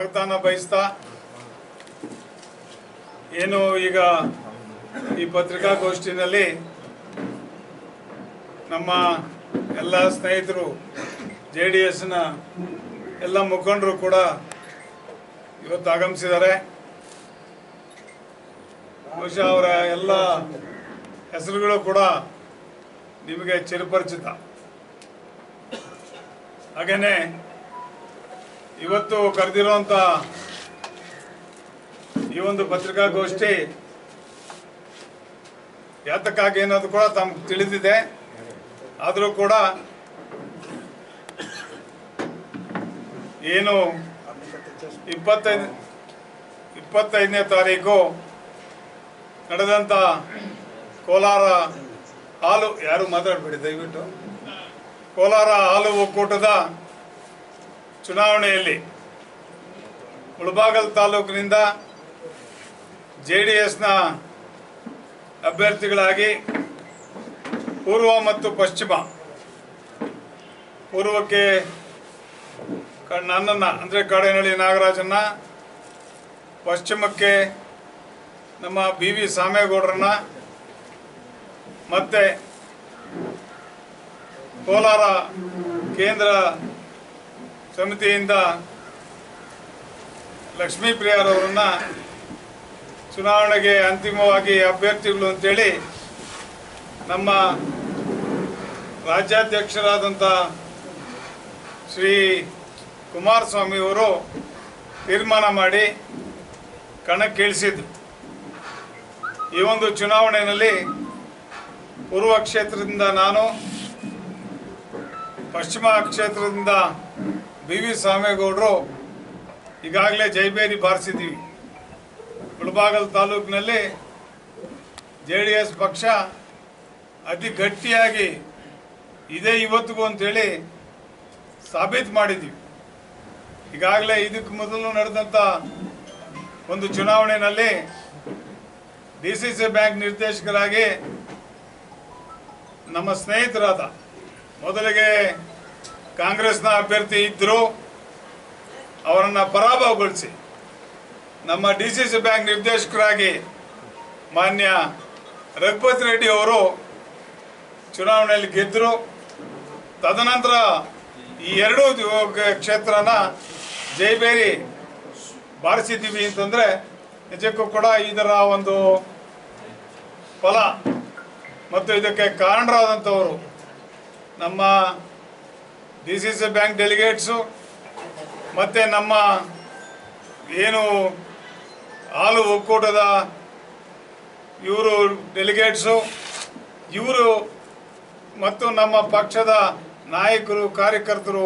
ಸ್ವಾಗತನ ಬಯಸ್ತಾ ಏನು ಈಗ ಈ ಪತ್ರಿಕಾಗೋಷ್ಠಿನಲ್ಲಿ ನಮ್ಮ ಎಲ್ಲ ಸ್ನೇಹಿತರು, ಜೆ ಡಿ ಎಸ್ನ ಎಲ್ಲ ಮುಖಂಡರು ಕೂಡ ಇವತ್ತು ಆಗಮಿಸಿದ್ದಾರೆ. ಬಹುಶಃ ಅವರ ಎಲ್ಲ ಹೆಸರುಗಳು ಕೂಡ ನಿಮಗೆ ಚಿರಪರಿಚಿತ. ಹಾಗೇನೆ ಇವತ್ತು ಕರೆದಿರುವಂತ ಈ ಒಂದು ಪತ್ರಿಕಾಗೋಷ್ಠಿ ಯಾತಕ್ಕಾಗಿ ಅನ್ನೋದು ಕೂಡ ತಮ್ಗೆ ತಿಳಿದಿದೆ. ಆದರೂ ಕೂಡ ಏನು ಇಪ್ಪತ್ತೈದು ಇಪ್ಪತ್ತೈದನೇ ತಾರೀಕು ನಡೆದಂಥ ಕೋಲಾರ ಹಾಲು ಯಾರು ಮಾತಾಡಬೇಡಿ ದಯವಿಟ್ಟು. ಕೋಲಾರ ಹಾಲು ಒಕ್ಕೂಟದ ಚುನಾವಣೆಯಲ್ಲಿ ಮುಳಬಾಗಲ್ ತಾಲೂಕಿನಿಂದ ಜೆ ಡಿ ಎಸ್ನ ಅಭ್ಯರ್ಥಿಗಳಾಗಿ ಪೂರ್ವ ಮತ್ತು ಪಶ್ಚಿಮ, ಪೂರ್ವಕ್ಕೆ ನನ್ನನ್ನು, ಅಂದರೆ ಕಾಡೇನಹಳ್ಳಿ ನಾಗರಾಜನ್ನ, ಪಶ್ಚಿಮಕ್ಕೆ ನಮ್ಮ ಬಿ ವಿ ಸಾಮೇಗೌಡರನ್ನ ಮತ್ತೆ ಕೋಲಾರ ಕೇಂದ್ರ ಸಮಿತಿಯಿಂದ ಲಕ್ಷ್ಮೀ ಪ್ರಿಯಾರವರನ್ನ ಚುನಾವಣೆಗೆ ಅಂತಿಮವಾಗಿ ಅಭ್ಯರ್ಥಿಗಳು ಅಂತೇಳಿ ನಮ್ಮ ರಾಜ್ಯಾಧ್ಯಕ್ಷರಾದಂಥ ಶ್ರೀ ಕುಮಾರಸ್ವಾಮಿ ಅವರು ತೀರ್ಮಾನ ಮಾಡಿ ಕಣಕ್ಕಿಳಿಸಿದ್ರು. ಈ ಒಂದು ಚುನಾವಣೆಯಲ್ಲಿ ಪೂರ್ವ ಕ್ಷೇತ್ರದಿಂದ ನಾನು, ಪಶ್ಚಿಮ ಕ್ಷೇತ್ರದಿಂದ ಬಿ ವಿ ಸಾಮೇಗೌಡರು ಈಗಾಗಲೇ ಜೈಬೇರಿ ಬಾರಿಸಿದ್ದೀವಿ. ಗುಲ್ಬಾಗಲ್ ತಾಲೂಕಿನಲ್ಲಿ ಜೆ ಡಿ ಎಸ್ ಪಕ್ಷ ಅತಿ ಗಟ್ಟಿಯಾಗಿ ಇದೇ ಇವತ್ತಿಗೂ ಅಂತೇಳಿ ಸಾಬೀತು ಮಾಡಿದ್ದೀವಿ. ಈಗಾಗಲೇ ಇದಕ್ಕೆ ಮೊದಲು ನಡೆದಂಥ ಒಂದು ಚುನಾವಣೆಯಲ್ಲಿ ಡಿ ಸಿ ಸಿ ಬ್ಯಾಂಕ್ ನಿರ್ದೇಶಕರಾಗಿ ನಮ್ಮ ಸ್ನೇಹಿತರಾದ ಮೊದಲಿಗೆ ಕಾಂಗ್ರೆಸ್ನ ಅಭ್ಯರ್ಥಿ ಇದ್ದರು ಅವರನ್ನು ಪರಾಭವಗೊಳಿಸಿ. ನಮ್ಮ ಡಿ ಸಿ ಸಿ ಬ್ಯಾಂಕ್ ನಿರ್ದೇಶಕರಾಗಿ ಮಾನ್ಯ ರಘುಪತಿ ರೆಡ್ಡಿ ಅವರು ಚುನಾವಣೆಯಲ್ಲಿ ಗೆದ್ದರು ತದನಂತರ ಈ ಎರಡೂ ಕ್ಷೇತ್ರನ ಜೈಬೇರಿ ಬಾರಿಸಿದ್ದೀವಿ ಅಂತಂದರೆ ನಿಜಕ್ಕೂ ಕೂಡ ಇದರ ಒಂದು ಫಲ. ಮತ್ತು ಇದಕ್ಕೆ ಕಾರಣರಾದಂಥವರು ನಮ್ಮ D C C bank delegates ಮತ್ತು ನಮ್ಮ ಏನು ಹಾಲು ಒಕ್ಕೂಟದ ಇವರು ಡೆಲಿಗೇಟ್ಸು ಇವರು ಮತ್ತು ನಮ್ಮ ಪಕ್ಷದ ನಾಯಕರು, ಕಾರ್ಯಕರ್ತರು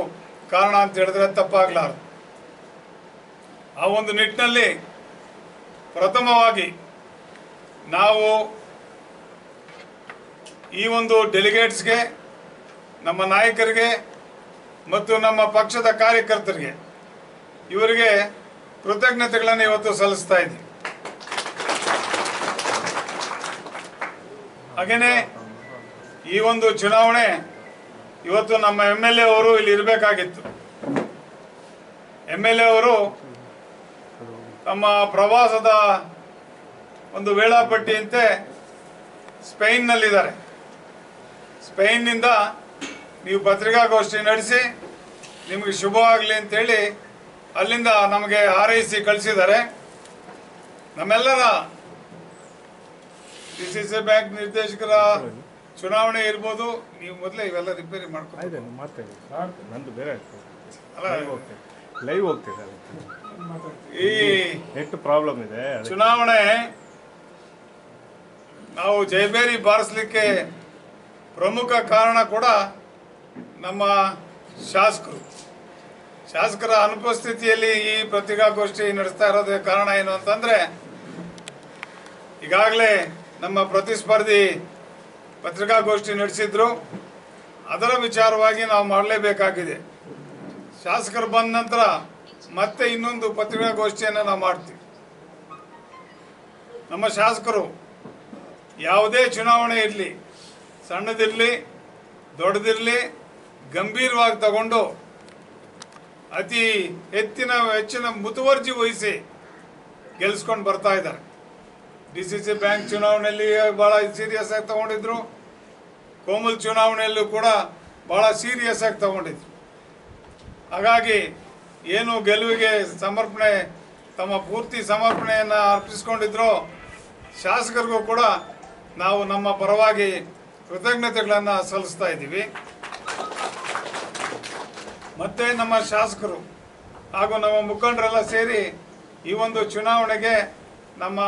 ಕಾರಣ ಅಂತ ಹೇಳಿದ್ರೆ ತಪ್ಪಾಗಲಾರದು. ಆ ಒಂದು ನಿಟ್ಟಿನಲ್ಲಿ ಪ್ರಥಮವಾಗಿ ನಾವು ಈ ಒಂದು ಡೆಲಿಗೇಟ್ಸ್ಗೆ ನಮ್ಮ ನಾಯಕರಿಗೆ ಮತ್ತು ನಮ್ಮ ಪಕ್ಷದ ಕಾರ್ಯಕರ್ತರಿಗೆ ಇವರಿಗೆ ಕೃತಜ್ಞತೆಗಳನ್ನು ಇವತ್ತು ಸಲ್ಲಿಸ್ತಾ ಇದ್ದೀನಿ. ಹಾಗೇನೆ ಈ ಒಂದು ಚುನಾವಣೆ ಇವತ್ತು ನಮ್ಮ ಎಂ ಎಲ್ ಎ ಅವರು ಇಲ್ಲಿ ಇರಬೇಕಾಗಿತ್ತು. ಎಂ ಎಲ್ ಎ ಅವರು ತಮ್ಮ ಪ್ರವಾಸದ ಒಂದು ವೇಳಾಪಟ್ಟಿಯಂತೆ ಸ್ಪೇನ್ನಲ್ಲಿದ್ದಾರೆ. ಸ್ಪೇನ್ನಿಂದ ನೀವು ಪತ್ರಿಕಾಗೋಷ್ಠಿ ನಡೆಸಿ ನಿಮಗೆ ಶುಭವಾಗಲಿ ಅಂತೇಳಿ ಅಲ್ಲಿಂದ ನಮಗೆ ಹಾರೈಸಿ ಕಳಿಸಿದ್ದಾರೆ. ನಮ್ಮೆಲ್ಲರ ಡಿ ಸಿ ಸಿ ಬ್ಯಾಂಕ್ ನಿರ್ದೇಶಕರ ಚುನಾವಣೆ ಇರ್ಬೋದು ನೀವು ಮೊದಲೇ ಇವೆಲ್ಲ ರಿಪೇರಿ ಲೈವ್ ಹೋಗ್ತದೆ ಲೈವ್ ಹೋಗ್ತಿದೆ ಈ ನೆಟ್ ಪ್ರಾಬ್ಲಮ್ ಇದೆ. ಚುನಾವಣೆ ನಾವು ಜೈಬೇರಿ ಬಾರಿಸ್ಲಿಕ್ಕೆ ಪ್ರಮುಖ ಕಾರಣ ಕೂಡ ನಮ್ಮ ಶಾಸಕರು. ಶಾಸಕರ ಅನುಪಸ್ಥಿತಿಯಲ್ಲಿ ಈ ಪತ್ರಿಕಾಗೋಷ್ಠಿ ನಡೆಸ್ತಾ ಇರೋದಕ್ಕೆ ಕಾರಣ ಏನು ಅಂತಂದ್ರೆ, ಈಗಾಗಲೇ ನಮ್ಮ ಪ್ರತಿಸ್ಪರ್ಧಿ ಪತ್ರಿಕಾಗೋಷ್ಠಿ ನಡೆಸಿದ್ರು. ಅದರ ವಿಚಾರವಾಗಿ ನಾವು ಮಾಡಲೇಬೇಕಾಗಿದೆ. ಶಾಸಕರು ಬಂದ ನಂತರ ಮತ್ತೆ ಇನ್ನೊಂದು ಪತ್ರಿಕಾಗೋಷ್ಠಿಯನ್ನು ನಾವು ಮಾಡ್ತೀವಿ. ನಮ್ಮ ಶಾಸಕರು ಯಾವುದೇ ಚುನಾವಣೆ ಇರಲಿ, ಸಣ್ಣದಿರಲಿ, ದೊಡ್ಡದಿರಲಿ ಗಂಭೀರವಾಗಿ ತಗೊಂಡು ಅತಿ ಹೆಚ್ಚಿನ ಹೆಚ್ಚಿನ ಮುತುವರ್ಜಿ ವಹಿಸಿ ಗೆಲ್ಸ್ಕೊಂಡು ಬರ್ತಾ ಇದ್ದಾರೆ. ಡಿ ಸಿ ಸಿ ಬ್ಯಾಂಕ್ ಚುನಾವಣೆಯಲ್ಲಿ ಭಾಳ ಸೀರಿಯಸ್ ಆಗಿ ತಗೊಂಡಿದ್ರು. ಕೋಮಲ್ ಚುನಾವಣೆಯಲ್ಲೂ ಕೂಡ ಭಾಳ ಸೀರಿಯಸ್ ಆಗಿ ತಗೊಂಡಿದ್ರು. ಹಾಗಾಗಿ ಏನು ಗೆಲುವಿಗೆ ಸಮರ್ಪಣೆ, ತಮ್ಮ ಪೂರ್ತಿ ಸಮರ್ಪಣೆಯನ್ನು ಅರ್ಪಿಸ್ಕೊಂಡಿದ್ರು ಶಾಸಕರಿಗೂ ಕೂಡ ನಾವು ನಮ್ಮ ಪರವಾಗಿ ಕೃತಜ್ಞತೆಗಳನ್ನು ಸಲ್ಲಿಸ್ತಾ ಇದ್ದೀವಿ. ಮತ್ತೆ ನಮ್ಮ ಶಾಸಕರು ಹಾಗೂ ನಮ್ಮ ಮುಖಂಡರೆಲ್ಲ ಸೇರಿ ಈ ಒಂದು ಚುನಾವಣೆಗೆ ನಮ್ಮ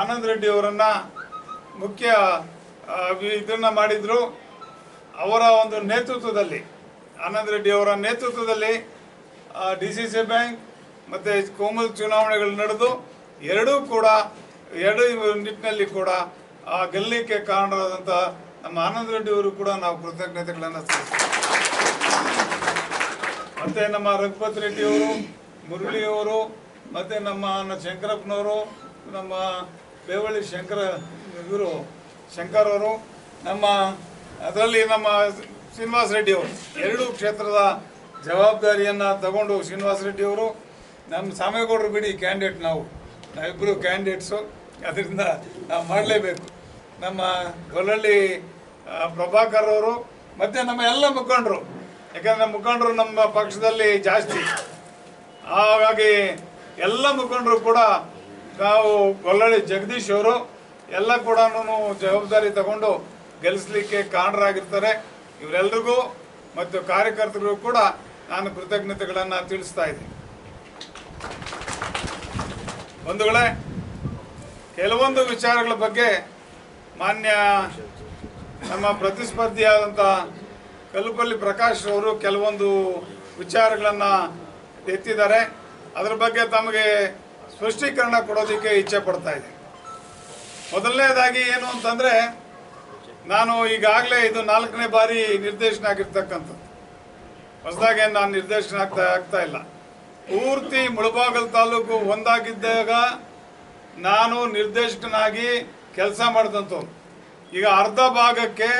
ಆನಂದ್ ರೆಡ್ಡಿ ಅವರನ್ನ ಮುಖ್ಯ ಇದನ್ನ ಮಾಡಿದ್ರು. ಅವರ ಒಂದು ನೇತೃತ್ವದಲ್ಲಿ, ಆನಂದ್ ರೆಡ್ಡಿ ಅವರ ನೇತೃತ್ವದಲ್ಲಿ ಡಿ ಸಿ ಸಿ ಬ್ಯಾಂಕ್ ಮತ್ತು ಕೋಮಲ್ ಚುನಾವಣೆಗಳು ನಡೆದು, ಎರಡೂ ಕೂಡ, ಎರಡು ನಿಟ್ಟಿನಲ್ಲಿ ಕೂಡ ಗೆಲ್ಲಲಿಕ್ಕೆ ಕಾರಣರಾದಂಥ ನಮ್ಮ ಆನಂದ್ ರೆಡ್ಡಿ ಅವರು ಕೂಡ ನಾವು ಕೃತಜ್ಞತೆಗಳನ್ನು ಸಲ್ಲಿಸ್ತೀವಿ. ಮತ್ತೆ ನಮ್ಮ ರಘುಪತ್ ರೆಡ್ಡಿ ಅವರು, ಮುರಳಿ ಅವರು, ಮತ್ತೆ ನಮ್ಮ ಶಂಕರಪ್ಪನವರು, ನಮ್ಮ ಬೇವಳ್ಳಿ ಶಂಕರ, ಇವರು ಶಂಕರ್ ಅವರು, ನಮ್ಮ ಅದರಲ್ಲಿ ನಮ್ಮ ಶ್ರೀನಿವಾಸ ರೆಡ್ಡಿ ಅವರು. ಎರಡೂ ಕ್ಷೇತ್ರದ ಜವಾಬ್ದಾರಿಯನ್ನು ತಗೊಂಡು ಶ್ರೀನಿವಾಸ ರೆಡ್ಡಿ ಅವರು, ನಮ್ಮ ಸಾಮೇಗೌಡರು ಬಿಡಿ ಕ್ಯಾಂಡಿಡೇಟ್ ನಾವು. ನಾವಿಬ್ಬರು ಕ್ಯಾಂಡಿಡೇಟ್ಸು ಅದರಿಂದ ನಾವು ಮಾಡಲೇಬೇಕು. ನಮ್ಮ ಗೊಲ್ಲಳ್ಳಿ ಪ್ರಭಾಕರ್ ಅವರು, ಮತ್ತು ನಮ್ಮ ಎಲ್ಲ ಮುಖಂಡರು. ಯಾಕಂದ್ರೆ ಮುಖಂಡರು ನಮ್ಮ ಪಕ್ಷದಲ್ಲಿ ಜಾಸ್ತಿ. ಹಾಗಾಗಿ ಎಲ್ಲ ಮುಖಂಡರು ಕೂಡ ನಾವು ಗೊಲ್ಲಳ್ಳಿ ಜಗದೀಶ್ ಅವರು ಎಲ್ಲ ಕೂಡ ಜವಾಬ್ದಾರಿ ತಗೊಂಡು ಗೆಲ್ಲಿಸ್ಲಿಕ್ಕೆ ಕಾರಣರಾಗಿರ್ತಾರೆ ಇವರೆಲ್ಲರಿಗೂ ಮತ್ತು ಕಾರ್ಯಕರ್ತರಿಗೂ ಕೂಡ ನಾನು ಕೃತಜ್ಞತೆಗಳನ್ನು ತಿಳಿಸ್ತಾ ಇದ್ದೀನಿ. ಬಂಧುಗಳೇ, ಕೆಲವೊಂದು ವಿಚಾರಗಳ ಬಗ್ಗೆ ಮಾನ್ಯ ನಮ್ಮ ಪ್ರತಿಸ್ಪರ್ಧಿಯಾದಂಥ ಕಲ್ಲುಪಲ್ಲಿ ಪ್ರಕಾಶ್ ಅವರು ಕೆಲವೊಂದು ವಿಚಾರಗಳನ್ನು ಎತ್ತಿದ್ದಾರೆ. ಅದರ ಬಗ್ಗೆ ತಮಗೆ ಸ್ಪಷ್ಟೀಕರಣ ಕೊಡೋದಕ್ಕೆ ಇಚ್ಛೆ ಪಡ್ತಾ ಇದೆ. ಮೊದಲನೇದಾಗಿ ಏನು ಅಂತಂದರೆ, ನಾನು ಈಗಾಗಲೇ ಇದು ನಾಲ್ಕನೇ ಬಾರಿ ನಿರ್ದೇಶನ ಆಗಿರ್ತಕ್ಕಂಥದ್ದು. ಹೊಸದಾಗಿ ನಾನು ನಿರ್ದೇಶನ ಆಗ್ತಾ ಆಗ್ತಾ ಇಲ್ಲ. ಪೂರ್ತಿ ಮುಳಬಾಗಲ್ ತಾಲೂಕು ಒಂದಾಗಿದ್ದಾಗ ನಾನು ನಿರ್ದೇಶಕನಾಗಿ ಕೆಲಸ ಮಾಡಿದಂಥವ್ರು ಈಗ ಅರ್ಧ ಭಾಗಕ್ಕೆ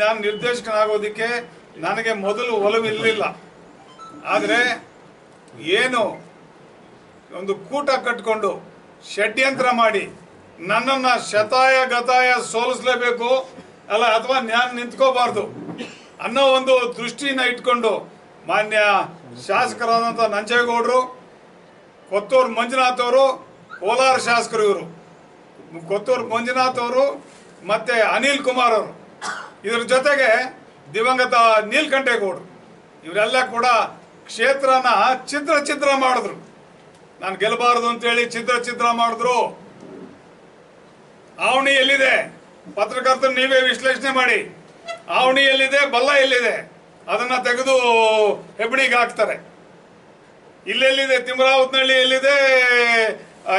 ನಾನು ನಿರ್ದೇಶಕನಾಗೋದಕ್ಕೆ ನನಗೆ ಮೊದಲು ಒಲವಿರಲಿಲ್ಲ ಆದರೆ ಏನು ಒಂದು ಕೂಟ ಕಟ್ಕೊಂಡು ಷಡ್ಯಂತ್ರ ಮಾಡಿ ನನ್ನನ್ನು ಶತಾಯ ಗತಾಯ ಸೋಲಿಸಲೇಬೇಕು ಅಲ್ಲ ಅಥವಾ ನಾನು ನಿಂತ್ಕೋಬಾರ್ದು ಅನ್ನೋ ಒಂದು ದೃಷ್ಟಿನ ಇಟ್ಕೊಂಡು ಮಾನ್ಯ ಶಾಸಕರಾದಂಥ ನಂಜೇಗೌಡರು, ಕೊತ್ತೂರು ಮಂಜುನಾಥ್ ಅವರು, ಕೋಲಾರ ಶಾಸಕರು ಇವರು. ಕೊತ್ತೂರು ಮಂಜುನಾಥ್ ಅವರು ಮತ್ತೆ ಅನಿಲ್ ಕುಮಾರ್ ಅವರು. ಇದ್ರ ಜೊತೆಗೆ ದಿವಂಗತ ನೀಲ್ಕಂಠೇಗೌಡರು ಇವರೆಲ್ಲ ಕೂಡ ಕ್ಷೇತ್ರನ ಚಿತ್ರ ಚಿತ್ರ ಮಾಡಿದ್ರು. ನಾನು ಗೆಲ್ಲಬಾರದು ಅಂತೇಳಿ ಚಿತ್ರ ಚಿತ್ರ ಮಾಡಿದ್ರು. ಆವಣಿ ಎಲ್ಲಿದೆ? ಪತ್ರಕರ್ತರು ನೀವೇ ವಿಶ್ಲೇಷಣೆ ಮಾಡಿ. ಆವಣಿ ಎಲ್ಲಿದೆ? ಬಲ್ಲ ಎಲ್ಲಿದೆ? ಅದನ್ನ ತೆಗೆದು ಹೆಬ್ಬಣಿಗೆ ಹಾಕ್ತಾರೆ. ಇಲ್ಲೆಲ್ಲಿದೆ? ತಿಮ್ರಾವತ್ನಹಳ್ಳಿ ಎಲ್ಲಿದೆ?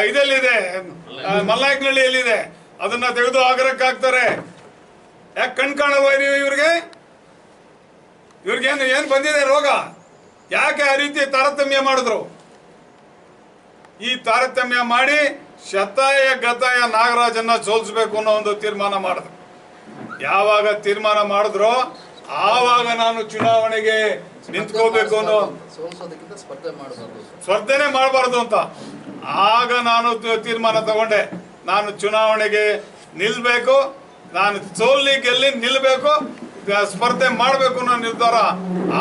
ಇದೆಲ್ಲಿದೆ? ಆ, ಮಲ್ನಾಯಕನಹಳ್ಳಿ ಎಲ್ಲಿದೆ? ಅದನ್ನ ತೆಗೆದು ಆಗ್ರಹಕ್ಕೆ ಹಾಕ್ತಾರೆ. ಯಾಕೆ ಕಣ್ ಕಾಣಲ್ವ ನೀವು ಇವ್ರಿಗೆ? ಇವ್ರಿಗೇನು ಏನು ಬಂದಿದೆ ರೋಗ? ಯಾಕೆ ಆ ರೀತಿ ತಾರತಮ್ಯ ಮಾಡಿದ್ರು? ಈ ತಾರತಮ್ಯ ಮಾಡಿ ಶತಾಯ ಗತಾಯ ನಾಗರಾಜನ್ನ ಸೋಲಿಸ್ಬೇಕು ಅನ್ನೋ ಒಂದು ತೀರ್ಮಾನ ಮಾಡಿದ್ರು. ಯಾವಾಗ ತೀರ್ಮಾನ ಮಾಡಿದ್ರೋ ಆವಾಗ ನಾನು ಚುನಾವಣೆಗೆ ನಿಂತ್ಕೋಬೇಕು ಅನ್ನೋ ಸ್ಪರ್ಧೆ ಮಾಡಬಾರ್ದು. ಸ್ಪರ್ಧೆನೆ ಮಾಡಬಾರ್ದು ಅಂತ. ಆಗ ನಾನು ತೀರ್ಮಾನ ತಗೊಂಡೆ. ನಾನು ಚುನಾವಣೆಗೆ ನಿಲ್ಬೇಕು. ನಾನು ಸೋಲ್ಲಿ ಗೆಲ್ಲಿ ನಿಲ್ಬೇಕು ಸ್ಪರ್ಧೆ ಮಾಡಬೇಕು ಅನ್ನೋ ನಿರ್ಧಾರ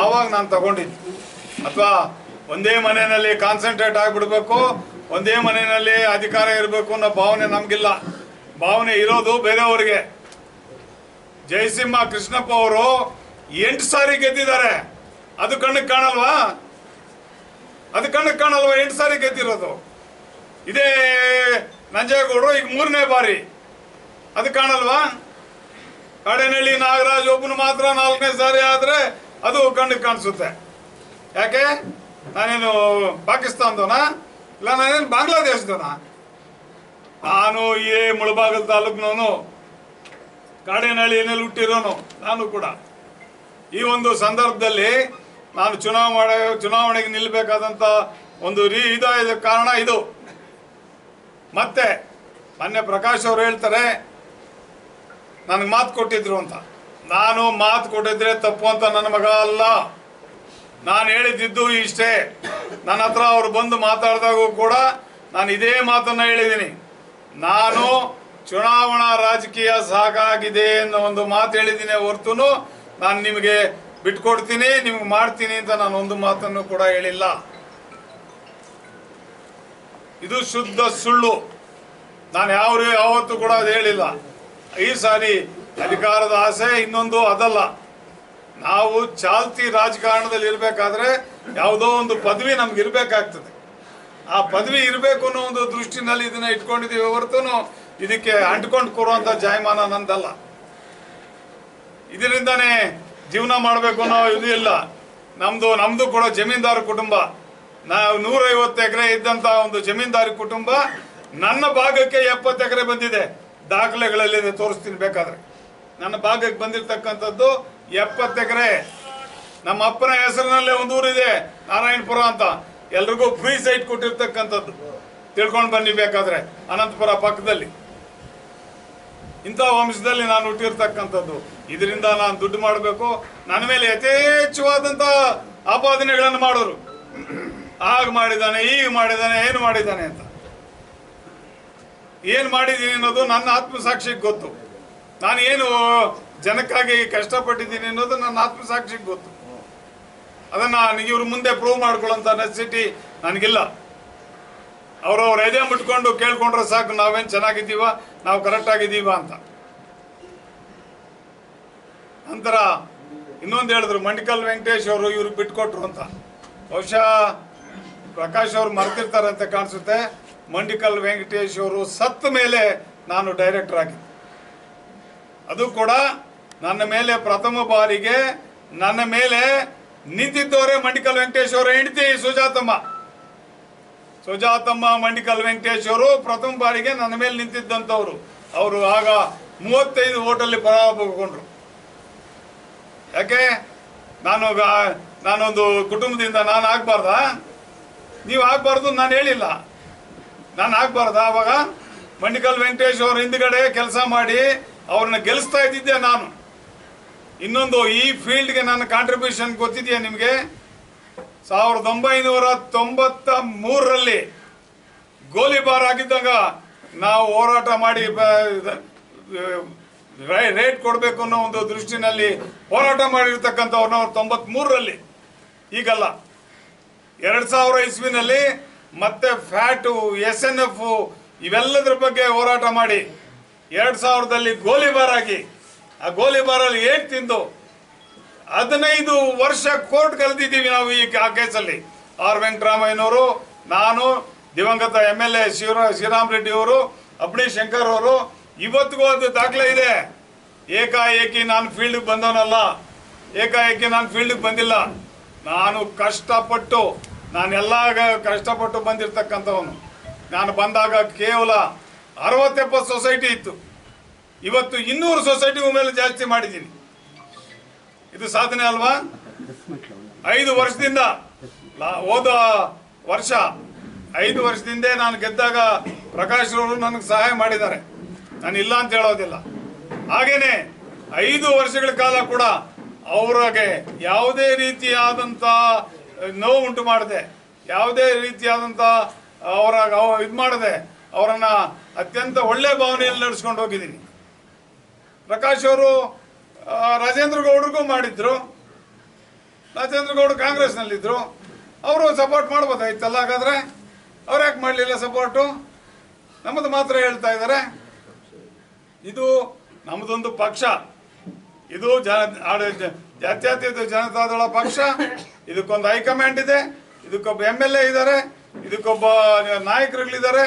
ಆವಾಗ ನಾನು ತಗೊಂಡಿದ್ದೆ. ಅಥವಾ ಒಂದೇ ಮನೆಯಲ್ಲಿ ಕಾನ್ಸಂಟ್ರೇಟ್ ಆಗಿಬಿಡ್ಬೇಕು, ಒಂದೇ ಮನೆಯಲ್ಲಿ ಅಧಿಕಾರ ಇರಬೇಕು ಅನ್ನೋ ಭಾವನೆ ನಮಗಿಲ್ಲ. ಭಾವನೆ ಇರೋದು ಬೇರೆಯವರಿಗೆ. ಜಯಸಿಂಹ ಕೃಷ್ಣಪ್ಪ ಅವರು ಎಂಟು ಸಾರಿ ಗೆದ್ದಿದ್ದಾರೆ. ಅದು ಕಣ್ಣಿಗೆ ಕಾಣಲ್ವಾ? ಅದು ಕಣ್ಣಿಗೆ ಕಾಣಲ್ವಾ ಎಂಟು ಸಾರಿ ಗೆದ್ದಿರೋದು? ಇದೇ ನಂಜೇಗೌಡರು ಈಗ ಮೂರನೇ ಬಾರಿ. ಅದು ಕಾಣಲ್ವಾ? ಕಾಡೇನಹಳ್ಳಿ ನಾಗರಾಜ್ ಒಬ್ಬನು ಮಾತ್ರ ನಾಲ್ಕನೇ ಸಾರಿ ಆದ್ರೆ ಅದು ಕಣ್ಣಿಗೆ ಕಾಣಿಸುತ್ತೆ. ಯಾಕೆ? ನಾನೇನು ಪಾಕಿಸ್ತಾನದವನ? ಇಲ್ಲ, ನಾನೇನು ಬಾಂಗ್ಲಾದೇಶದವನ? ನಾನು ಏ ಮುಳಬಾಗಲ್ ತಾಲೂಕಿನವನು. ಕಾಡೇನಹಳ್ಳಿಯಲ್ಲಿ ಹುಟ್ಟಿರೋನು, ನಾನು ಕೂಡ. ಈ ಒಂದು ಸಂದರ್ಭದಲ್ಲಿ ನಾನು ಚುನಾವಣೆ, ಚುನಾವಣೆಗೆ ನಿಲ್ಲಬೇಕಾದಂಥ ಒಂದು ರೀ ಇದು ಇದು ಕಾರಣ ಇದು. ಮತ್ತೆ, ಮೊನ್ನೆ ಪ್ರಕಾಶ್ ಅವರು ಹೇಳ್ತಾರೆ ನನಗೆ ಮಾತು ಕೊಟ್ಟಿದ್ರು ಅಂತ. ನಾನು ಮಾತು ಕೊಟ್ಟಿದ್ರೆ ತಪ್ಪು ಅಂತ ನನ್ನ ಮಗ ಅಲ್ಲ. ನಾನು ಹೇಳಿದ್ದು ಇಷ್ಟೇ. ನನ್ನ ಹತ್ರ ಅವ್ರು ಬಂದು ಮಾತಾಡಿದಾಗೂ ಕೂಡ ನಾನು ಇದೇ ಮಾತನ್ನ ಹೇಳಿದ್ದೀನಿ ನಾನು ಚುನಾವಣಾ ರಾಜಕೀಯ ಸಾಕಾಗಿದೆ ಅನ್ನೋ ಒಂದು ಮಾತು ಹೇಳಿದ್ದೀನಿ ಹೊರತು ನಾನು ನಿಮಗೆ ಬಿಟ್ಕೊಡ್ತೀನಿ, ನಿಮ್ಗೆ ಮಾಡ್ತೀನಿ ಅಂತ ನಾನು ಒಂದು ಮಾತನ್ನು ಕೂಡ ಹೇಳಿಲ್ಲ. ಇದು ಶುದ್ಧ ಸುಳ್ಳು. ನಾನು ಯಾವ ಯಾವತ್ತೂ ಕೂಡ ಅದು ಹೇಳಿಲ್ಲ. ಈ ಸಾರಿ ಅಧಿಕಾರದ ಆಸೆ ಇನ್ನೊಂದು ಅದಲ್ಲ. ನಾವು ಚಾಲ್ತಿ ರಾಜಕಾರಣದಲ್ಲಿ ಇರಬೇಕಾದ್ರೆ ಯಾವುದೋ ಒಂದು ಪದವಿ ನಮ್ಗೆ ಇರಬೇಕಾಗ್ತದೆ. ಆ ಪದವಿ ಇರಬೇಕು ಅನ್ನೋ ಒಂದು ದೃಷ್ಟಿನಲ್ಲಿ ಇದನ್ನ ಇಟ್ಕೊಂಡಿದ್ದೀವಿ ಹೊರತು ಇದಕ್ಕೆ ಅಂಟ್ಕೊಂಡು ಕೂರುವಂತ ಜಾಯಮಾನ ನಂದಲ್ಲ. ಇದರಿಂದಾನೇ ಜೀವನ ಮಾಡಬೇಕು ಅನ್ನೋ ಇದು ಇಲ್ಲ. ನಮ್ದು ನಮ್ದು ಕೂಡ ಜಮೀನ್ದಾರ ಕುಟುಂಬ. ನಾವು ನೂರೈವತ್ತು ಎಕರೆ ಇದ್ದಂತ ಒಂದು ಜಮೀನ್ದಾರಿ ಕುಟುಂಬ ನನ್ನ ಭಾಗಕ್ಕೆ ಎಪ್ಪತ್ತು ಎಕರೆ ಬಂದಿದೆ. ದಾಖಲೆಗಳಲ್ಲಿ ತೋರಿಸ್ತೀನಿ ಬೇಕಾದ್ರೆ. ನನ್ನ ಭಾಗಕ್ಕೆ ಬಂದಿರತಕ್ಕಂಥದ್ದು ಎಪ್ಪತ್ತು ಎಕರೆ. ನಮ್ಮ ಅಪ್ಪನ ಹೆಸರಿನಲ್ಲೇ ಒಂದು ಊರಿದೆ, ನಾರಾಯಣಪುರ ಅಂತ. ಎಲ್ರಿಗೂ ಫ್ರೀ ಸೈಟ್ ಕೊಟ್ಟಿರ್ತಕ್ಕಂಥದ್ದು. ತಿಳ್ಕೊಂಡು ಬನ್ನಿ ಬೇಕಾದ್ರೆ, ಅನಂತಪುರ ಪಕ್ಕದಲ್ಲಿ. ಇಂಥ ವಂಶದಲ್ಲಿ ನಾನು ಹುಟ್ಟಿರ್ತಕ್ಕಂಥದ್ದು. ಇದರಿಂದ ನಾನು ದುಡ್ಡು ಮಾಡಬೇಕು. ನನ್ನ ಮೇಲೆ ಯಥೇಚ್ಛವಾದಂಥ ಆಪಾದನೆಗಳನ್ನು ಮಾಡೋರು. ಆಗ ಮಾಡಿದ್ದಾನೆ ಈಗ ಮಾಡಿದ್ದಾನೆ, ಏನು ಮಾಡಿದ್ದಾನೆ ಅಂತ. ಏನು ಮಾಡಿದ್ದೀನಿ ಅನ್ನೋದು ನನ್ನ ಆತ್ಮಸಾಕ್ಷಿಗೆ ಗೊತ್ತು. ನಾನು ಏನು ಜನಕ್ಕಾಗಿ ಕಷ್ಟಪಟ್ಟಿದ್ದೀನಿ ಅನ್ನೋದು ನನ್ನ ಆತ್ಮಸಾಕ್ಷಿಗೆ ಗೊತ್ತು. ಅದನ್ನ ಇವ್ರ ಮುಂದೆ ಪ್ರೂವ್ ಮಾಡ್ಕೊಳ್ಳೋಂಥ ನೆಸಿಟಿ ನನಗಿಲ್ಲ. ಅವ್ರವ್ರ ಎದೆ ಮುಟ್ಕೊಂಡು ಕೇಳ್ಕೊಂಡ್ರೆ ಸಾಕು, ನಾವೇನು ಚೆನ್ನಾಗಿದ್ದೀವ, ನಾವು ಕರೆಕ್ಟ್ ಆಗಿದ್ದೀವ ಅಂತ. ನಂತರ ಇನ್ನೊಂದು ಹೇಳಿದ್ರು, ಮಂಡಿಕಲ್ ವೆಂಕಟೇಶ್ ಅವರು ಇವ್ರಿಗೆ ಬಿಟ್ಕೊಟ್ರು ಅಂತ. ಬಹುಶಃ ಪ್ರಕಾಶ್ ಅವರು ಮರ್ತಿರ್ತಾರೆ ಅಂತ ಕಾಣಿಸುತ್ತೆ. ಮಂಡಿಕಲ್ ವೆಂಕಟೇಶ್ ಅವರು ಸತ್ತ ಮೇಲೆ ನಾನು ಡೈರೆಕ್ಟರ್ ಆಗಿದ್ದೆ. ಅದು ಕೂಡ ನನ್ನ ಮೇಲೆ ಪ್ರಥಮ ಬಾರಿಗೆ, ನನ್ನ ಮೇಲೆ ನಿಂತಿದ್ದವರೇ ಮಂಡಿಕಲ್ ವೆಂಕಟೇಶ್ ಅವರ ಹೆಂಡತಿ ಸುಜಾತಮ್ಮ. ಸುಜಾತಮ್ಮ, ಮಂಡಿಕಲ್ ವೆಂಕಟೇಶ್ ಅವರು ಪ್ರಥಮ ಬಾರಿಗೆ ನನ್ನ ಮೇಲೆ ನಿಂತಿದ್ದಂಥವ್ರು. ಅವರು ಆಗ ಮೂವತ್ತೈದು ಓಟಲ್ಲಿ ಪರಾಭವಗೊಂಡ್ರು. ಯಾಕೆ? ನಾನು ನಾನೊಂದು ಕುಟುಂಬದಿಂದ ನಾನು ಆಗ್ಬಾರ್ದ? ನೀವು ಆಗ್ಬಾರ್ದು ನಾನು ಹೇಳಿಲ್ಲ. ನಾನು ಆಗ್ಬಾರ್ದ ಅವಾಗ? ಮಂಡಿಕಲ್ ವೆಂಕಟೇಶ್ ಅವ್ರ ಹಿಂದ್ಗಡೆ ಕೆಲಸ ಮಾಡಿ ಅವ್ರನ್ನ ಗೆಲ್ಲಿಸ್ತಾ ಇದ್ದಿದ್ದೆ ನಾನು. ಇನ್ನೊಂದು ಈ ಫೀಲ್ಡ್ಗೆ ನನ್ನ ಕಾಂಟ್ರಿಬ್ಯೂಷನ್ ಗೊತ್ತಿದೆಯಾ ನಿಮಗೆ? ಸಾವಿರದ ಒಂಬೈನೂರ ತೊಂಬತ್ತ ಮೂರರಲ್ಲಿ ಗೋಲಿಬಾರ್ ಆಗಿದ್ದಾಗ ನಾವು ಹೋರಾಟ ಮಾಡಿ ರೇಟ್ ಕೊಡಬೇಕು ಅನ್ನೋ ಒಂದು ದೃಷ್ಟಿನಲ್ಲಿ ಹೋರಾಟ ಮಾಡಿರ್ತಕ್ಕಂಥವ್ರನ್ನ ಅವ್ರು ತೊಂಬತ್ತ್ ಮೂರರಲ್ಲಿ ಈಗಲ್ಲ. ಎರಡು ಸಾವಿರ ಇಸ್ವಿನಲ್ಲಿ ಮತ್ತೆ ಫ್ಯಾಟು ಎಸ್ ಎನ್ ಎಫ್ ಇವೆಲ್ಲದ್ರ ಬಗ್ಗೆ ಹೋರಾಟ ಮಾಡಿ ಎರಡು ಸಾವಿರದಲ್ಲಿ ಗೋಲಿಬಾರ್ ಆಗಿ. ಆ ಗೋಲಿಬಾರಲ್ಲಿ ಏನು ತಿಂದು? ಹದಿನೈದು ವರ್ಷ ಕೋರ್ಟ್ ಕಲ್ತಿದ್ದೀವಿ ನಾವು ಈ ಆ ಕೇಸಲ್ಲಿ. ಆರ್ ವೆಂಕಟರಾಮಯ್ಯನವರು ನಾನು, ದಿವಂಗತ ಎಂ ಎಲ್ ಎ ಶಿವರಾ, ಶ್ರೀರಾಮ್ ರೆಡ್ಡಿ ಅವರು ಅಬ್ಣಿ ಶಂಕರ್ ಅವರು, ಇವತ್ತಿಗೂ ಅದು ದಾಖಲೆ ಇದೆ. ಏಕಾಏಕಿ ನಾನು ಫೀಲ್ಡ್ಗೆ ಬಂದವನಲ್ಲ. ಏಕಾಏಕಿ ನಾನು ಫೀಲ್ಡ್ಗೆ ಬಂದಿಲ್ಲ. ನಾನು ಕಷ್ಟಪಟ್ಟು ನಾನೆಲ್ಲ ಕಷ್ಟಪಟ್ಟು ಬಂದಿರತಕ್ಕಂಥವನು. ನಾನು ಬಂದಾಗ ಕೇವಲ ಅರವತ್ತೆಪ್ಪತ್ತು ಸೊಸೈಟಿ ಇತ್ತು. ಇವತ್ತು ಇನ್ನೂರು ಸೊಸೈಟಿ ಮೇಲೆ ಜಾಸ್ತಿ ಮಾಡಿದ್ದೀನಿ. ಇದು ಸಾಧನೆ ಅಲ್ವಾ? ಐದು ವರ್ಷದಿಂದ ಹೋದ ವರ್ಷ ಐದು ವರ್ಷದಿಂದ ನಾನು ಗೆದ್ದಾಗ ಪ್ರಕಾಶ್ ರವರು ನನಗೆ ಸಹಾಯ ಮಾಡಿದ್ದಾರೆ. ನಾನು ಇಲ್ಲ ಅಂತ ಹೇಳೋದಿಲ್ಲ. ಹಾಗೇನೆ ಐದು ವರ್ಷಗಳ ಕಾಲ ಕೂಡ ಅವರಿಗೆ ಯಾವುದೇ ರೀತಿಯಾದಂಥ ನೋವು ಉಂಟು ಮಾಡದೆ. ಯಾವುದೇ ರೀತಿಯಾದಂಥ ಅವರ ಇದು ಮಾಡದೆ. ಅವರನ್ನ ಅತ್ಯಂತ ಒಳ್ಳೆ ಭಾವನೆಯಲ್ಲಿ ನಡೆಸ್ಕೊಂಡು ಹೋಗಿದ್ದೀನಿ. ಪ್ರಕಾಶ್ ಅವರು ರಾಜೇಂದ್ರ ಗೌಡ್ರಿಗೂ ಮಾಡಿದ್ರು. ರಾಜೇಂದ್ರ ಗೌಡ ಕಾಂಗ್ರೆಸ್ನಲ್ಲಿದ್ರು. ಅವರು ಸಪೋರ್ಟ್ ಮಾಡ್ಬೋದಾಯ್ತಲ್ಲ, ಹಾಗಾದ್ರೆ ಅವ್ರು ಯಾಕೆ ಮಾಡಲಿಲ್ಲ ಸಪೋರ್ಟು ನಮ್ಮದು ಮಾತ್ರ ಹೇಳ್ತಾ ಇದ್ದಾರೆ ಇದು ನಮ್ಮದೊಂದು ಪಕ್ಷ. ಇದು ಜಾತ್ಯತೀತ ಜನತಾದಳ ಪಕ್ಷ, ಇದಕ್ಕೊಂದು ಹೈಕಮಾಂಡ್ ಇದೆ, ಇದಕ್ಕೊಬ್ಬ ಎಂ ಎಲ್ ಎ ಇದ್ದಾರೆ, ಇದಕ್ಕೊಬ್ಬ ನಾಯಕರುಗಳಿದ್ದಾರೆ,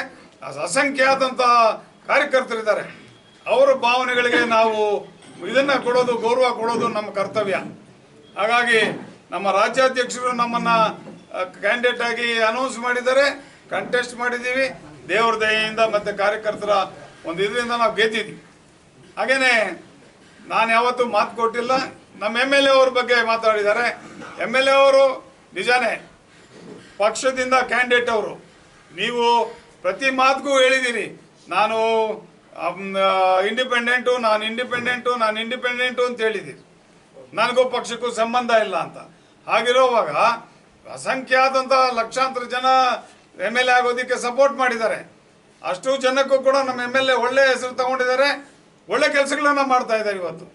ಅಸಂಖ್ಯಾತಂತ ಕಾರ್ಯಕರ್ತರಿದ್ದಾರೆ. ಅವರ ಭಾವನೆಗಳಿಗೆ ನಾವು ಇದನ್ನ ಕೊಡೋದು, ಗೌರವ ಕೊಡೋದು ನಮ್ಮ ಕರ್ತವ್ಯ. ಹಾಗಾಗಿ ನಮ್ಮ ರಾಜ್ಯಾಧ್ಯಕ್ಷರು ನಮ್ಮನ್ನ ಕ್ಯಾಂಡಿಡೇಟ್ ಆಗಿ ಅನೌನ್ಸ್ ಮಾಡಿದ್ದಾರೆ ಕಂಟೆಸ್ಟ್ ಮಾಡಿದ್ದೀವಿ. ದೇವ್ರ ದಯೆಯಿಂದ ಮತ್ತೆ ಕಾರ್ಯಕರ್ತರ ಒಂದು ಇದರಿಂದ ನಾವು ಗೆದ್ದಿದ್ವಿ. ಹಾಗೇನೆ, ನಾನು ಯಾವತ್ತೂ ಮಾತು ಕೊಟ್ಟಿಲ್ಲ. ನಮ್ಮ ಎಂ ಎಲ್ ಎ ಅವ್ರ ಬಗ್ಗೆ ಮಾತಾಡಿದ್ದಾರೆ. ಎಂ ಎಲ್ ಎ ಅವರು ನಿಜಾನೇ ಪಕ್ಷದಿಂದ ಕ್ಯಾಂಡಿಡೇಟ್ ಅವರು. ನೀವು ಪ್ರತಿ ಮಾತಿಗೂ ಹೇಳಿದ್ದೀರಿ ನಾನು ಇಂಡಿಪೆಂಡೆಂಟು ನಾನು ಇಂಡಿಪೆಂಡೆಂಟು ನಾನು ಇಂಡಿಪೆಂಡೆಂಟು ಅಂತ ಹೇಳಿದ್ದೀರಿ ನನಗೂ ಪಕ್ಷಕ್ಕೂ ಸಂಬಂಧ ಇಲ್ಲ ಅಂತ. ಹಾಗಿರುವಾಗ ಅಸಂಖ್ಯಾದಂಥ ಲಕ್ಷಾಂತರ ಜನ ಎಂ ಎಲ್ ಎ ಆಗೋದಕ್ಕೆ ಸಪೋರ್ಟ್ ಮಾಡಿದ್ದಾರೆ. ಅಷ್ಟು ಜನಕ್ಕೂ ಕೂಡ ನಮ್ಮ ಎಂ ಎಲ್ ಎ ಒಳ್ಳೆ ಹೆಸರು ತಗೊಂಡಿದ್ದಾರೆ. ಒಳ್ಳೆ ಕೆಲಸಗಳನ್ನ ಮಾಡ್ತಾ ಇದ್ದಾರೆ ಇವತ್ತು.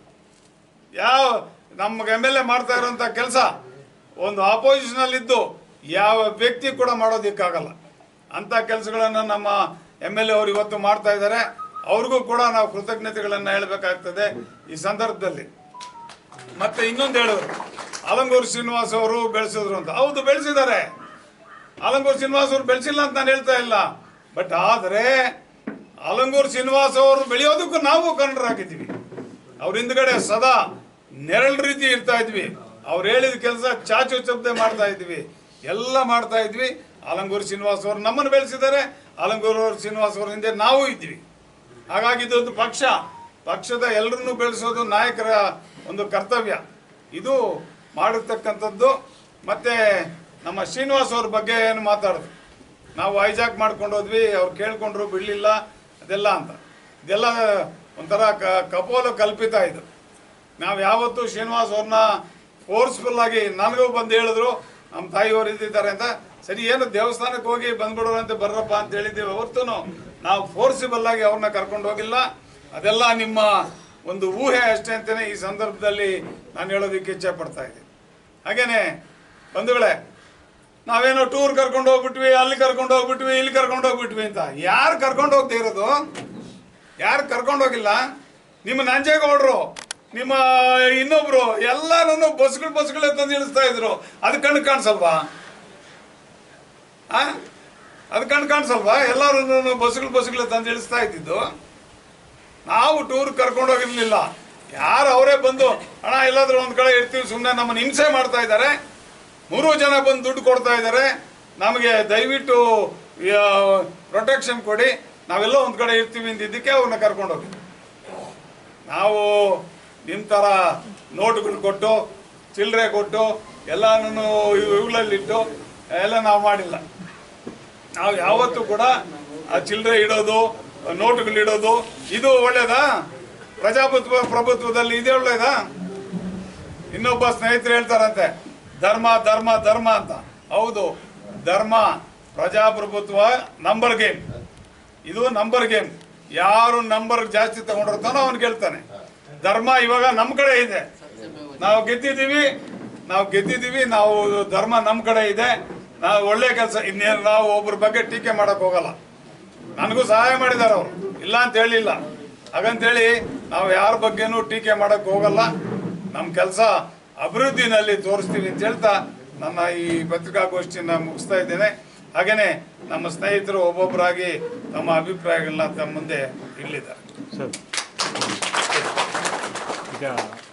ಯಾವ ನಮ್ಗೆ ಎಂ ಎಲ್ ಎ ಮಾಡ್ತಾ ಇರುವಂತ ಕೆಲಸ ಒಂದು ಆಪೋಸಿಷನ್ ಇದ್ದು ಯಾವ ವ್ಯಕ್ತಿ ಕೂಡ ಮಾಡೋದಕ್ಕಾಗಲ್ಲ. ಅಂತ ಕೆಲಸಗಳನ್ನು ನಮ್ಮ ಎಂ ಎಲ್ ಎ ಅವರು ಇವತ್ತು ಮಾಡ್ತಾ ಇದ್ದಾರೆ. ಅವ್ರಿಗೂ ಕೂಡ ನಾವು ಕೃತಜ್ಞತೆಗಳನ್ನು ಹೇಳಬೇಕಾಗ್ತದೆ ಈ ಸಂದರ್ಭದಲ್ಲಿ. ಮತ್ತೆ ಇನ್ನೊಂದು ಹೇಳಿದ್ರು ಅಲಂಗೂರು ಶ್ರೀನಿವಾಸ್ ಅವರು ಬೆಳೆಸಿದ್ರು ಅಂತ. ಹೌದು, ಬೆಳೆಸಿದ್ದಾರೆ. ಅಲಂಗೂರು ಶ್ರೀನಿವಾಸ್ ಅವರು ಬೆಳೆಸಿಲ್ಲ ಅಂತ ನಾನು ಹೇಳ್ತಾ ಇಲ್ಲ. ಬಟ್ ಆದರೆ ಅಲಂಗೂರು ಶ್ರೀನಿವಾಸ್ ಅವರು ಬೆಳೆಯೋದಕ್ಕೂ ನಾವು ಕನ್ನಡರಾಗಿದ್ದೀವಿ. ಅವ್ರ ಹಿಂದ್ಗಡೆ ಸದಾ ನೆರಳು ರೀತಿ ಇರ್ತಾ ಇದ್ವಿ. ಅವ್ರು ಹೇಳಿದ ಕೆಲಸ ಚಾಚು ಚಪ್ಪದೆ ಮಾಡ್ತಾ ಇದ್ವಿ. ಎಲ್ಲ ಮಾಡ್ತಾ ಇದ್ವಿ. ಅಲಂಗೂರು ಶ್ರೀನಿವಾಸ್ ಅವರು ನಮ್ಮನ್ನು ಬೆಳೆಸಿದ್ದಾರೆ. ಅಲಂಗೂರು ಶ್ರೀನಿವಾಸ ಅವರ ಹಿಂದೆ ನಾವು ಇದ್ವಿ. ಹಾಗಾಗಿ ಇದೊಂದು ಪಕ್ಷ. ಪಕ್ಷದ ಎಲ್ಲರನ್ನೂ ಬೆಳೆಸೋದು ನಾಯಕರ ಒಂದು ಕರ್ತವ್ಯ. ಇದು ಮಾಡಿರ್ತಕ್ಕಂಥದ್ದು. ಮತ್ತೆ ನಮ್ಮ ಶ್ರೀನಿವಾಸ್ ಅವ್ರ ಬಗ್ಗೆ ಏನು ಮಾತಾಡೋದು? ನಾವು ಹೈಜಾಕ್ ಮಾಡ್ಕೊಂಡು ಹೋದ್ವಿ. ಅವ್ರು ಕೇಳ್ಕೊಂಡ್ರು, ಬಿಡಲಿಲ್ಲ. ಅದೆಲ್ಲ ಅಂತ. ಇದೆಲ್ಲ ಒಂಥರ ಕಪೋಲ ಕಲ್ಪಿತ ಇದು. ನಾವು ಯಾವತ್ತೂ ಶ್ರೀನಿವಾಸ್ ಅವ್ರನ್ನ ಫೋರ್ಸ್ಫುಲ್ ಆಗಿ ನನಗೂ ಬಂದು ಹೇಳಿದ್ರು ನಮ್ಮ ತಾಯಿಯವರು ಇದ್ದಿದ್ದಾರೆ ಅಂತ. ಸರಿ, ಏನು ದೇವಸ್ಥಾನಕ್ಕೆ ಹೋಗಿ ಬಂದ್ಬಿಡೋರಂತೆ ಬರ್ರಪ್ಪ ಅಂತ ಹೇಳಿದ್ದೀವಿ. ಹೊರತು ನಾವು ಫೋರ್ಸಿಬಲ್ ಆಗಿ ಅವ್ರನ್ನ ಕರ್ಕೊಂಡು ಹೋಗಿಲ್ಲ. ಅದೆಲ್ಲ ನಿಮ್ಮ ಒಂದು ಊಹೆ ಅಷ್ಟೇ ಅಂತಲೇ ಈ ಸಂದರ್ಭದಲ್ಲಿ ನಾನು ಹೇಳೋದಕ್ಕೆ ಇಚ್ಛೆ ಪಡ್ತಾ ಇದ್ದೀನಿ. ಹಾಗೇನೆ, ಬಂಧುಗಳೇ, ನಾವೇನೋ ಟೂರ್ ಕರ್ಕೊಂಡು ಹೋಗ್ಬಿಟ್ವಿ, ಅಲ್ಲಿ ಕರ್ಕೊಂಡು ಹೋಗ್ಬಿಟ್ವಿ, ಇಲ್ಲಿ ಕರ್ಕೊಂಡು ಹೋಗ್ಬಿಟ್ವಿ ಅಂತ. ಯಾರು ಕರ್ಕೊಂಡು ಹೋಗ್ತಾ ಇರೋದು? ಯಾರು ಕರ್ಕೊಂಡು ಹೋಗಿಲ್ಲ? ನಿಮ್ಮ ನಂಜೇಗೌಡರು ನಿಮ್ಮ ಇನ್ನೊಬ್ರು ಎಲ್ಲಾನು ಬಸ್ಗಳು ಬಸ್ಗಳೇ ತಂದು ಇಳಿಸ್ತಾ ಇದ್ರು. ಅದು ಕಣ್ಣು ಕಾಣಿಸಲ್ವಾ? ಅದು ಕಣ್ಣು ಕಾಣಿಸಲ್ವಾ? ಎಲ್ಲರೂ ಬಸ್ಗಳು ಬಸ್ಗಳೇ ತಂದು ಇಳಿಸ್ತಾ ಇದ್ದಿದ್ದು. ನಾವು ಟೂರ್ ಕರ್ಕೊಂಡು ಹೋಗಿರ್ಲಿಲ್ಲ. ಯಾರು ಅವರೇ ಬಂದು, ಅಣ್ಣ, ಎಲ್ಲಾದ್ರೂ ಒಂದು ಕಡೆ ಇರ್ತೀವಿ ಸುಮ್ಮನೆ ನಮ್ಮನ್ನು ಹಿಂಸೆ ಮಾಡ್ತಾ ಇದ್ದಾರೆ ಮೂರು ಜನ ಬಂದು ದುಡ್ಡು ಕೊಡ್ತಾ ಇದ್ದಾರೆ ನಮಗೆ ದಯವಿಟ್ಟು ಪ್ರೊಟೆಕ್ಷನ್ ಕೊಡಿ. ನಾವೆಲ್ಲ ಒಂದ್ ಕಡೆ ಇರ್ತೀವಿ ಅಂದಿದ್ದಕ್ಕೆ ಅವ್ರನ್ನ ಕರ್ಕೊಂಡು ಹೋಗಿ ನಾವು ನಿಮ್ಮ ಥರ ನೋಟುಗಳು ಕೊಟ್ಟು, ಚಿಲ್ಲರೆ ಕೊಟ್ಟು, ಎಲ್ಲಾನು ಇವುಗಳಲ್ಲಿಟ್ಟು, ಎಲ್ಲ ನಾವು ಮಾಡಿಲ್ಲ. ನಾವು ಯಾವತ್ತೂ ಕೂಡ ಆ ಚಿಲ್ಲರೆ ಇಡೋದು ನೋಟುಗಳಿಡೋದು ಇದು ಒಳ್ಳೇದಾ? ಪ್ರಜಾಪ್ರಭುತ್ವ, ಪ್ರಭುತ್ವದಲ್ಲಿ ಇದೇ ಒಳ್ಳೇದಾ? ಇನ್ನೊಬ್ಬ ಸ್ನೇಹಿತರು ಹೇಳ್ತಾರಂತೆ, ಧರ್ಮ ಧರ್ಮ ಧರ್ಮ ಅಂತ. ಹೌದು, ಧರ್ಮ, ಪ್ರಜಾಪ್ರಭುತ್ವ, ನಂಬರ್ ಗೇಮ್. ಇದು ನಂಬರ್ ಗೇಮ್. ಯಾರು ನಂಬರ್ ಜಾಸ್ತಿ ತಗೊಂಡಿರ್ತಾನೋ ಅವನು ಗೆಲ್ತಾನೆ ಧರ್ಮ ಇವಾಗ ನಮ್ಮ ಕಡೆ ಇದೆ. ನಾವು ಗೆದ್ದಿದ್ದೀವಿ ನಾವು ಗೆದ್ದಿದ್ದೀವಿ, ನಾವು ಧರ್ಮ ನಮ್ಮ ಕಡೆ ಇದೆ. ನಾವು ಒಳ್ಳೆ ಕೆಲಸ, ಇನ್ನೇನು ನಾವು ಒಬ್ಬರ ಬಗ್ಗೆ ಟೀಕೆ ಮಾಡಕ್ ಹೋಗಲ್ಲ. ನನಗೂ ಸಹಾಯ ಮಾಡಿದ್ದಾರೆ ಅವರು. ಇಲ್ಲ ಅಂತ ಹೇಳಿಲ್ಲ. ಹಾಗಂತೇಳಿ ನಾವು ಯಾರ ಬಗ್ಗೆನೂ ಟೀಕೆ ಮಾಡಕ್ ಹೋಗಲ್ಲ. ನಮ್ಮ ಕೆಲಸ ಅಭಿವೃದ್ಧಿನಲ್ಲಿ ತೋರಿಸ್ತೀವಿ ಅಂತ ಹೇಳ್ತಾ ನನ್ನ ಈ ಪತ್ರಿಕಾಗೋಷ್ಠಿನ ಮುಗಿಸ್ತಾ ಇದ್ದೇನೆ. ಹಾಗೇನೆ ನಮ್ಮ ಸ್ನೇಹಿತರು ಒಬ್ಬೊಬ್ಬರಾಗಿ ತಮ್ಮ ಅಭಿಪ್ರಾಯಗಳನ್ನ ತಮ್ಮ ಮುಂದೆ ಇಡಲಿದ್ದಾರೆ ಸರ್ ಈಗ